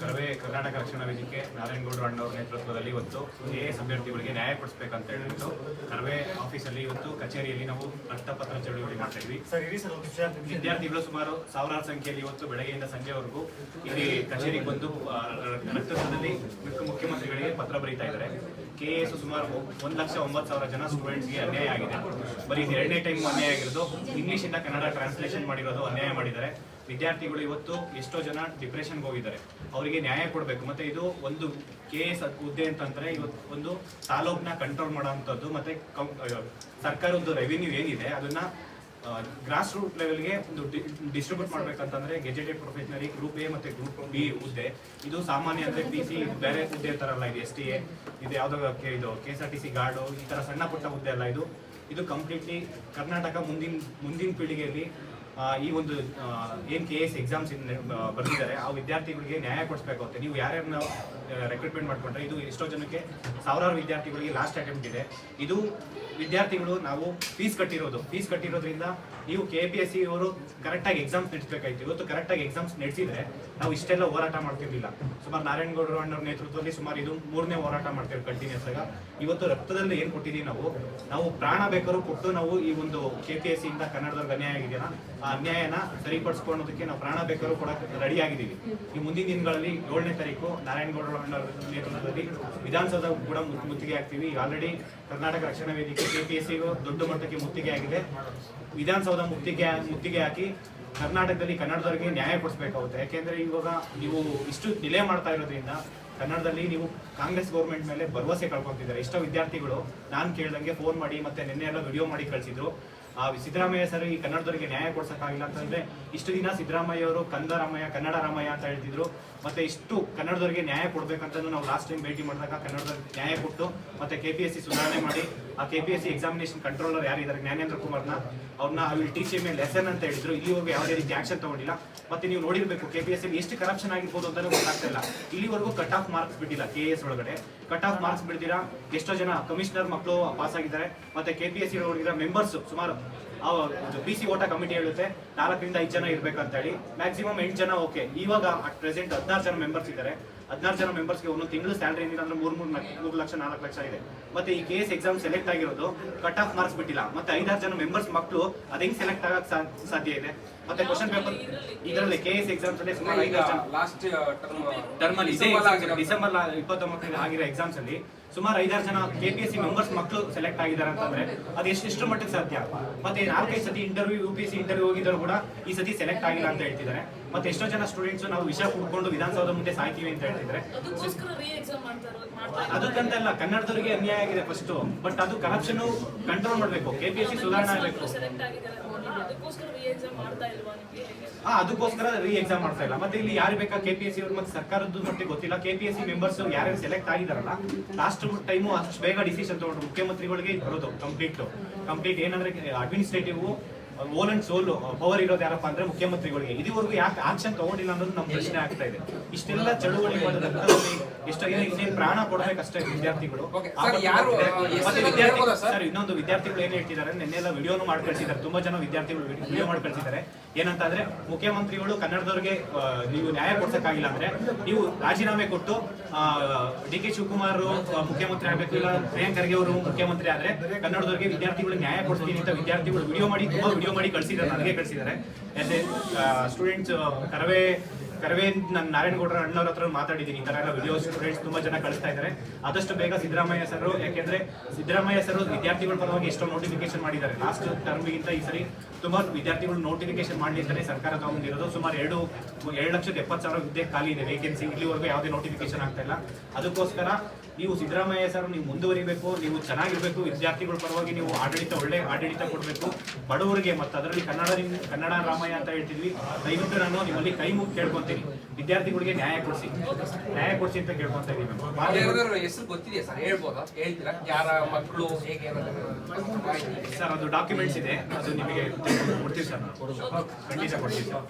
ಕರವೇ ಕರ್ನಾಟಕ ರಕ್ಷಣಾ ವೇದಿಕೆ ನಾರಾಯಣಗೌಡರು ಅಣ್ಣವ್ರ ನೇತೃತ್ವದಲ್ಲಿ ಇವತ್ತು ಎ ಎಸ್ ಅಭ್ಯರ್ಥಿಗಳಿಗೆ ನ್ಯಾಯ ಕೊಡಿಸ್ಬೇಕಂತ ಹೇಳಿಬಿಟ್ಟು ಕರವೇ ಆಫೀಸಲ್ಲಿ ಇವತ್ತು ಕಚೇರಿಯಲ್ಲಿ ನಾವು ರಕ್ತಪತ್ರ ಚಳುವಳಿ ಮಾಡ್ತಾ ಇದ್ವಿ. ವಿದ್ಯಾರ್ಥಿಗಳು ಸುಮಾರು ಸಾವಿರಾರು ಸಂಖ್ಯೆಯಲ್ಲಿ ಇವತ್ತು ಬೆಳಗ್ಗೆಯಿಂದ ಸಂಜೆವರೆಗೂ ಇಲ್ಲಿ ಕಚೇರಿಗೆ ಬಂದು ರಕ್ತಪತ್ರದಲ್ಲಿ ಮುಖ್ಯಮಂತ್ರಿಗಳಿಗೆ ಪತ್ರ ಬರೀತಾ ಇದ್ದಾರೆ. ಕೆ ಎಸ್ ಸುಮಾರು ಒಂದು ಲಕ್ಷ ಒಂಬತ್ತು ಸಾವಿರ ಜನ ಸ್ಟೂಡೆಂಟ್ಸ್ಗೆ ಅನ್ಯಾಯ ಆಗಿದೆ. ಬರೀ ಎರಡನೇ ಟೈಮ್ ಅನ್ಯಾಯ ಆಗಿರೋದು. ಇಂಗ್ಲಿಷ್ ಇಂದ ಕನ್ನಡ ಟ್ರಾನ್ಸ್ಲೇಷನ್ ಮಾಡಿರೋದು ಅನ್ಯಾಯ ಮಾಡಿದ್ದಾರೆ. ವಿದ್ಯಾರ್ಥಿಗಳು ಇವತ್ತು ಎಷ್ಟೋ ಜನ ಡಿಪ್ರೆಷನ್ಗೆ ಹೋಗಿದ್ದಾರೆ. ಅವರಿಗೆ ನ್ಯಾಯ ಕೊಡಬೇಕು. ಮತ್ತೆ ಇದು ಒಂದು ಕೆ ಎಸ್ ಹುದ್ದೆ ಅಂತಂದ್ರೆ ಇವತ್ತು ಒಂದು ತಾಲೂಕ್ನ ಕಂಟ್ರೋಲ್ ಮಾಡೋವಂಥದ್ದು, ಮತ್ತೆ ಸರ್ಕಾರದ ಸರ್ಕಾರದ್ದು ರೆವಿನ್ಯೂ ಏನಿದೆ, ಅದನ್ನ ಗ್ರಾಸ್ ರೂಟ್ ಲೆವೆಲ್ಗೆ ಒಂದು ಡಿಸ್ಟ್ರಿಬ್ಯೂಟ್ ಮಾಡ್ಬೇಕಂತಂದ್ರೆ ಗೆಜೆಟೆಡ್ ಪ್ರೊಫೆಷನರಿ ಗ್ರೂಪ್ ಎ ಮತ್ತೆ ಗ್ರೂಪ್ ಬಿ ಹುದ್ದೆ. ಇದು ಸಾಮಾನ್ಯ ಅಂದ್ರೆ ಪಿ ಸಿ ಬೇರೆ ಹುದ್ದೆ ತರ ಅಲ್ಲ ಇದು ಎಸ್ ಟಿ ಎ ಇದು ಯಾವ್ದೋ ಕೆ- ಇದು K S R T C card, ಈ ತರ ಸಣ್ಣ ಪುಟ್ಟ ಹುದ್ದೆ ಅಲ್ಲ ಇದು. ಇದು ಕಂಪ್ಲೀಟ್ಲಿ ಕರ್ನಾಟಕ ಮುಂದಿನ ಮುಂದಿನ ಪೀಳಿಗೆಯಲ್ಲಿ ಈ ಒಂದು ಏನು ಕೆ ಎಸ್ ಎಕ್ಸಾಮ್ಸ್ ಬರ್ತಿದ್ದಾರೆ ಆ ವಿದ್ಯಾರ್ಥಿಗಳಿಗೆ ನ್ಯಾಯ ಕೊಡಿಸ್ಬೇಕಾಗುತ್ತೆ ನೀವು ಯಾರ್ಯಾರನ್ನ ರೆಕ್ರೂಟ್ಮೆಂಟ್ ಮಾಡ್ಕೊಂಡ್ರೆ, ಇದು ಎಷ್ಟೋ ಜನಕ್ಕೆ ಸಾವಿರಾರು ವಿದ್ಯಾರ್ಥಿಗಳಿಗೆ ಲಾಸ್ಟ್ ಅಟೆಂಪ್ಟ್ ಇದೆ. ಇದು ವಿದ್ಯಾರ್ಥಿಗಳು ನಾವು ಫೀಸ್ ಕಟ್ಟಿರೋದು. ಫೀಸ್ ಕಟ್ಟಿರೋದ್ರಿಂದ ನೀವು ಕೆ ಪಿ ಎಸ್ ಸಿ ಅವರು ಕರೆಕ್ಟಾಗಿ ಎಕ್ಸಾಮ್ಸ್ ನಡೆಸಬೇಕಾಯ್ತು. ಇವತ್ತು ಕರೆಕ್ಟಾಗಿ ಎಕ್ಸಾಮ್ಸ್ ನಡೆಸಿದ್ರೆ ನಾವು ಇಷ್ಟೆಲ್ಲ ಹೋರಾಟ ಮಾಡ್ತಿರ್ಲಿಲ್ಲ. ಸುಮಾರು ನಾರಾಯಣಗೌಡರು ಅಣ್ಣವ್ರ ನೇತೃತ್ವದಲ್ಲಿ ಸುಮಾರು ಇದು ಮೂರನೇ ಹೋರಾಟ ಮಾಡ್ತೀವಿ ಕಂಟಿನ್ಯೂಸ್ ಆಗ. ಇವತ್ತು ರಕ್ತದಲ್ಲಿ ಏನು ಕೊಟ್ಟಿದ್ದೀವಿ ನಾವು? ನಾವು ಪ್ರಾಣ ಬೇಕಾದ್ರೂ ಕೊಟ್ಟು ನಾವು ಈ ಒಂದು ಕೆ ಪಿ ಎಸ್ ಸಿಯಿಂದ ಇಂದ ಕನ್ನಡದವ್ರಿಗೆ ಅನ್ಯಾಯ ಆಗಿದೆಯಲ್ಲ ಆ ಅನ್ಯಾಯನ ಸರಿಪಡಿಸ್ಕೊಳ್ಳೋದಕ್ಕೆ ನಾವು ಪ್ರಾಣ ಬೇಕಾದ್ರೂ ಕೊಡಕ್ಕೆ ರೆಡಿ ಆಗಿದ್ದೀವಿ ಈ ಮುಂದಿನ ದಿನಗಳಲ್ಲಿ ಏಳನೇ ತಾರೀಕು ನಾರಾಯಣಗೌಡ ನೇತೃತ್ವದಲ್ಲಿ ವಿಧಾನಸೌಧ ಕೂಡ ಮುತ್- ಮುತ್ತಿಗೆ ಆಗ್ತೀವಿ ಆಲ್ರೆಡಿ ಕರ್ನಾಟಕ ರಕ್ಷಣಾ ವೇದಿಕೆ ಕೆ ಪಿ ಎಸ್ ಸಿಗೂ ದೊಡ್ಡ ಮಟ್ಟಕ್ಕೆ ಮುತ್ತಿಗೆ ಆಗಿದೆ. ವಿಧಾನಸೌಧ ಮುತ್ತಿಗೆ ಮುತ್ತಿಗೆ ಹಾಕಿ ಕರ್ನಾಟಕದಲ್ಲಿ ಕನ್ನಡದವರಿಗೆ ನ್ಯಾಯ ಕೊಡಿಸ್ಬೇಕಾಗುತ್ತೆ. ಯಾಕೆಂದ್ರೆ ಇವಾಗ ನೀವು ಇಷ್ಟು ಡಿಲೇ ಮಾಡ್ತಾ ಇರೋದ್ರಿಂದ ಕನ್ನಡದಲ್ಲಿ ನೀವು ಕಾಂಗ್ರೆಸ್ ಗೌರ್ಮೆಂಟ್ ಮೇಲೆ ಭರವಸೆ ಕಳ್ಕೊತಿದ್ದಾರೆ. ಎಷ್ಟೋ ವಿದ್ಯಾರ್ಥಿಗಳು, ನಾನು ಕೇಳ್ದಂಗೆ ಫೋನ್ ಮಾಡಿ ಮತ್ತೆ ನಿನ್ನೆ ಎಲ್ಲ ವಿಡಿಯೋ ಮಾಡಿ ಕಳಿಸಿದ್ರು. ಸಿದ್ದರಾಮಯ್ಯ ಸರ್ ಈ ಕನ್ನಡದವರಿಗೆ ನ್ಯಾಯ ಕೊಡ್ಸಕ್ಕಾಗಿಲ್ಲ ಅಂತಂದ್ರೆ ಇಷ್ಟು ದಿನ ಸಿದ್ದರಾಮಯ್ಯ ಅವರು ಕಂದ ರಾಮಯ್ಯ, ಕನ್ನಡ ರಾಮಯ್ಯ ಅಂತ ಹೇಳ್ತಿದ್ರು. ಮತ್ತೆ ಇಷ್ಟು ಕನ್ನಡದವರಿಗೆ ನ್ಯಾಯ ಕೊಡ್ಬೇಕಂತ ನಾವು ಲಾಸ್ಟ್ ಟೈಮ್ ಭೇಟಿ ಮಾಡಿದಾಗ ಕನ್ನಡದವ್ರಿಗೆ ನ್ಯಾಯ ಕೊಟ್ಟು ಮತ್ತೆ ಕೆ ಪಿ ಎಸ್ ಸಿ ಸುಧಾರಣೆ ಮಾಡಿ ಆ K P S C examination controller ಯಾರಿದ್ದಾರೆ ಜ್ಞಾನೇಂದ್ರ ಕುಮಾರ್ನ. ಅವ್ರನ್ನ ಐ ವಿಲ್ ಟೀಚ್ ಮೇಲೆ ಲೆಸನ್ ಅಂತ ಹೇಳಿದ್ರು. ಇಲ್ಲಿವರೆಗೂ ಯಾವುದೇ ರೀತಿ ಆಕ್ಷನ್ ತಗೊಂಡಿಲ್ಲ. ಮತ್ತೆ ನೀವು ನೋಡಿರ್ಬೇಕು ಕೆ ಪಿ ಎಸ್ ಎಷ್ಟು ಕರಪ್ಷನ್ ಆಗಿರ್ಬೋದು ಅಂತಾನೆ ಗೊತ್ತಾಗ್ತಾ ಇಲ್ಲ. ಇಲ್ಲಿವರೆಗೂ ಕಟ್ ಆಫ್ ಮಾರ್ಕ್ಸ್ ಬಿಟ್ಟಿಲ್ಲ ಕೆ ಎಸ್ ಒಳಗಡೆ. ಕಟ್ ಆಫ್ ಮಾರ್ಕ್ಸ್ ಬಿಡ್ತೀರಾ? ಎಷ್ಟೋ ಜನ ಕಮಿಷನರ್ ಮಕ್ಕಳು ಪಾಸ್ ಆಗಿದ್ದಾರೆ. ಮತ್ತೆ ಕೆ ಪಿ ಎಸ್ ಸಿ ಒಳಗಿರೋ ಮೆಂಬರ್ಸ್ ಸುಮಾರು ಪಿ ಸಿ ಓಟ ಕಮಿಟಿ ಹೇಳುತ್ತೆ, ನಾಲ್ಕರಿಂದ ಐದು ಜನ ಇರ್ಬೇಕಂತ ಹೇಳಿ ಮ್ಯಾಕ್ಸಿಮಮ್ ಎಂಟು ಜನ ಓಕೆ ಇವಾಗ ಅಟ್ ಪ್ರೆಸೆಂಟ್ ಹದಿನಾರು ಜನ ಮೆಂಬರ್ಸ್ ಇದ್ದಾರೆ. ಹದಿನಾರು ಜನ ಮೆಂಬರ್ಸ್ಗೆ ಒಂದು ತಿಂಗಳು ಸ್ಯಾಲ್ರಿ ಏನಿಲ್ಲ ಅಂದ್ರೆ ಮೂರ್ ಮೂರ್ ಮೂರು ಲಕ್ಷ, ನಾಲ್ಕು ಲಕ್ಷ ಇದೆ. ಮತ್ತೆ ಈ ಕೆ ಎಸ್ ಎಕ್ಸಾಮ್ ಸೆಲೆಕ್ಟ್ ಆಗಿರೋದು ಕಟ್ ಆಫ್ ಮಾರ್ಕ್ಸ್ ಬಿಟ್ಟಿಲ್ಲ. ಮತ್ತೆ ಐದಾರು ಜನ ಮೆಂಬರ್ಸ್ ಮಕ್ಕಳು ಅದ್ ಸೆಲೆಕ್ಟ್ ಆಗಕ್ಕೆ ಸಾಧ್ಯ ಇದೆ? ಮತ್ತೆ ಕ್ವಶನ್ ಪೇಪರ್ ಇದರಲ್ಲಿ ಕೆ ಎಸ್ ಎಕ್ಸಾಮ್ಸ್ ಅಲ್ಲಿ ಸುಮಾರು ಈಗ ಜನ ಲಾಸ್ಟ್ ಟರ್ಮ್ ಟರ್ಮ್ ಅಲ್ಲಿ ಇದೇ ಡಿಸೆಂಬರ್ ಇಪ್ಪತ್ತೊಂಬತ್ತರಿಂದ ಆಗಿರೋ ಎಕ್ಸಾಮ್ಸ್ ಅಲ್ಲಿ ಸುಮಾರು ಐದಾರು ಜನ K P S C members ಮಕ್ಕಳು ಸೆಲೆಕ್ಟ್ ಆಗಿದ್ದಾರೆ ಅಂತಂದ್ರೆ ಅದು ಎಷ್ಟು ಎಷ್ಟು ಮಟ್ಟಿಗೆ ಸಾಧ್ಯ? ಮತ್ತೆ ನಾಲ್ಕೈದು ಸತಿ interview U P S C interview ಹೋಗಿದ್ರು ಕೂಡ ಈ ಸತಿ ಸೆಲೆಕ್ಟ್ ಆಗಿಲ್ಲ ಅಂತ ಹೇಳ್ತಿದ್ದಾರೆ. ಮತ್ತೆ ಎಷ್ಟೋ ಜನ ಸ್ಟೂಡೆಂಟ್ಸ್ ನಾವು ವಿಷಯ ಕುಡ್ಕೊಂಡು ವಿಧಾನಸೌಧ ಮುಂದೆ ಸಾಯ್ತೀವಿ ಅಂತ ಹೇಳ್ತಿದ್ದಾರೆ. ಅದಕ್ಕೋಸ್ಕರ ರೀ ಎಕ್ಸಾಮ್ ಮಾಡ್ತಾರೋ. ಮಾಡ್ತಾ ಇದ್ದಾರೆ. ಅದಕ್ಕಂತಲ್ಲ ಕನ್ನಡದವರಿಗೆ ಅನ್ಯಾಯ ಆಗಿದೆ ಫಸ್ಟ್ ಬಟ್ ಅದು ಕರಪ್ಷನ್ ಕಂಟ್ರೋಲ್ ಮಾಡಬೇಕು. ಕೆ ಪಿ ಎಸ್ ಸಿ ಸುಧಾರಣೆ ಆಗಬೇಕು. ಸೆಲೆಕ್ಟ್ ಆಗಿದ್ದಾರೆ. ಅಂದ್ರಲ್ಲ, ಅದಕ್ಕೋಸ್ಕರ ರೀ ಎಕ್ಸಾಮ್ ಮಾಡ್ತಾ? ಹಾ ಅದಕ್ಕೋಸ್ಕರ ರೀ ಎಕ್ಸಾಮ್ ಮಾಡ್ತಾ ಇಲ್ಲ. ಮತ್ತೆ ಇಲ್ಲಿ ಯಾರು ಬೇಕಾ ಕೆ ಪಿ ಎಸ್ ಸಿ ಅವ್ರು ಮತ್ತೆ ಸರ್ಕಾರದ್ದು ಮಟ್ಟಿಗೆ ಗೊತ್ತಿಲ್ಲ. K P S C members ಯಾರ್ಯಾರು ಸೆಲೆಕ್ಟ್ ಆಗಿದಾರಲ್ಲ ಲಾಸ್ಟ್ ಟೈಮು ಅಷ್ಟು ಬೇಗ ಡಿಸಿಷನ್ ತಗೊಂಡ್ರು ಮುಖ್ಯಮಂತ್ರಿಗಳಿಗೆ ಬರೋದು ಕಂಪ್ಲೀಟ್ ಕಂಪ್ಲೀಟ್ ಏನಂದ್ರೆ administrative whole and sole power ಇರೋದು ಯಾರಪ್ಪ ಅಂದ್ರೆ ಮುಖ್ಯಮಂತ್ರಿಗಳಿಗೆ. ಇದುವರೆಗೂ ಯಾಕೆ ಆಕ್ಷನ್ ತಗೊಂಡಿಲ್ಲ ಅನ್ನೋದು ನಮ್ಮ ಪ್ರಶ್ನೆ ಆಗ್ತಾ ಇದೆ. ಇಷ್ಟೆಲ್ಲ ಚಳುವಳಿ ಎಷ್ಟೋ ಏನ್ ಇನ್ನೇನ್ ಪ್ರಾಣ ಕೊಡ್ಬೇಕಷ್ಟೇ ವಿದ್ಯಾರ್ಥಿಗಳು. ಮತ್ತೆ ವಿದ್ಯಾರ್ಥಿ ಸರ್ ಇನ್ನೊಂದು ವಿದ್ಯಾರ್ಥಿಗಳು ಏನ್ ಹೇಳ್ತಿದ್ದಾರೆ ನಿನ್ನೆಲ್ಲ ವಿಡಿಯೋನು ಮಾಡ್ಕೊಳ್ತಿದ್ದಾರೆ. ತುಂಬಾ ಜನ ವಿದ್ಯಾರ್ಥಿಗಳು ವಿಡಿಯೋ ಮಾಡಿ ಕಳ್ಸಿದ್ದಾರೆ ಏನಂತ ಅಂದ್ರೆ ಮುಖ್ಯಮಂತ್ರಿಗಳು ಕನ್ನಡದವ್ರಿಗೆ ನೀವು ನ್ಯಾಯ ಕೊಡ್ಸಕ್ಕಾಗಿಲ್ಲ ಅಂದ್ರೆ ನೀವು ರಾಜೀನಾಮೆ ಕೊಟ್ಟು ಡಿ ಕೆ ಶಿವಕುಮಾರ್ ಮುಖ್ಯಮಂತ್ರಿ ಆಗ್ಬೇಕು ಇಲ್ಲ ಪ್ರಿಯಾಂಕ್ ಖರ್ಗೆ ಅವರು ಮುಖ್ಯಮಂತ್ರಿ ಆದ್ರೆ ಕನ್ನಡದವ್ರಿಗೆ ವಿದ್ಯಾರ್ಥಿಗಳು ನ್ಯಾಯ ಕೊಡ್ತೀನಿ ಅಂತ ವಿದ್ಯಾರ್ಥಿಗಳು ವಿಡಿಯೋ ಮಾಡಿ, ತುಂಬಾ ವಿಡಿಯೋ ಮಾಡಿ ಕಳ್ಸಿದ್ದಾರೆ, ನನಗೆ ಕಳ್ಸಿದ್ದಾರೆ. ಸ್ಟೂಡೆಂಟ್ಸ್ ಕರವೇ ಕರವೇ ನಾನು ನಾರಾಯಣಗೌಡರ ಅಣ್ಣವ್ರ ಹತ್ರ ಮಾತಾಡಿದ್ದೀನಿ. ಈ ಥರ ಎಲ್ಲ ವಿಡಿಯೋ ಸ್ಟೂಡೆಂಟ್ಸ್ ತುಂಬಾ ಜನ ಕಳಿಸ್ತಾ ಇದ್ದಾರೆ ಆದಷ್ಟು ಬೇಗ ಸಿದ್ದರಾಮಯ್ಯ ಸರ್, ಯಾಕೆಂದ್ರೆ ಸಿದ್ದರಾಮಯ್ಯ ಸರ್ ವಿದ್ಯಾರ್ಥಿಗಳ ಪರವಾಗಿ ಎಷ್ಟೋ ನೋಟಿಫಿಕೇಶನ್ ಮಾಡಿದ್ದಾರೆ. ಲಾಸ್ಟ್ ಟರ್ಮ್ಗಿಂತ ಈ ಸರಿ ತುಂಬಾ ವಿದ್ಯಾರ್ಥಿಗಳು ನೋಟಿಫಿಕೇಶನ್ ಮಾಡಲಿಂದಲೇ ಸರ್ಕಾರ ತಗೊಂಡಿರೋದು ಸುಮಾರು ಎರಡು ಎರಡು ಲಕ್ಷದ ಎಪ್ಪತ್ತು ಸಾವಿರ ಹುದ್ದೆ ಖಾಲಿ ಇದೆ ವೇಕೆನ್ಸಿ ಇಲ್ಲಿವರೆಗೂ ಯಾವುದೇ ನೋಟಿಫಿಕೇಶನ್ ಆಗ್ತಾ ಇಲ್ಲ. ಅದಕ್ಕೋಸ್ಕರ ನೀವು ಸಿದ್ದರಾಮಯ್ಯ ಸರ್, ನೀವು ಮುಂದುವರಿಬೇಕು, ನೀವು ಚೆನ್ನಾಗಿರ್ಬೇಕು. ವಿದ್ಯಾರ್ಥಿಗಳ ಪರವಾಗಿ ನೀವು ಆಡಳಿತ, ಒಳ್ಳೆ ಆಡಳಿತ ಕೊಡಬೇಕು. ಬಡವರಿಗೆ ಮತ್ತು ಅದರಲ್ಲಿ ಕನ್ನಡ ಕನ್ನಡ ರಾಮಯ್ಯ ಅಂತ ಹೇಳ್ತಿದ್ವಿ. ದಯವಿಟ್ಟು ನಾನು ನಿಮ್ಮಲ್ಲಿ ಕೈ ಮುಗಿ ವಿದ್ಯಾರ್ಥಿಗಳಿಗೆ ನ್ಯಾಯ ಕೊಡಿಸಿ. ನ್ಯಾಯ ಕೊಡಿಸಿ ಅಂತ ಕೇಳ್ಕೊಂತ. ಯಾರ್ದಾದ್ರು ಹೆಸರು ಗೊತ್ತಿದೆಯಾ ಸರ್? ಹೇಳ್ಬೋದಾ? ಹೇಳ್ತೀರಾ? ಯಾರ ಮಕ್ಕಳು ಹೇಗೆ ಸರ್ ಅದು ಡಾಕ್ಯುಮೆಂಟ್ಸ್ ಇದೆ. ಅದು ನಿಮಗೆ ಕೊಡ್ತೀವಿ ಸರ್. ಖಂಡಿತ ಕೊಡ್ತೀವಿ ಸರ್.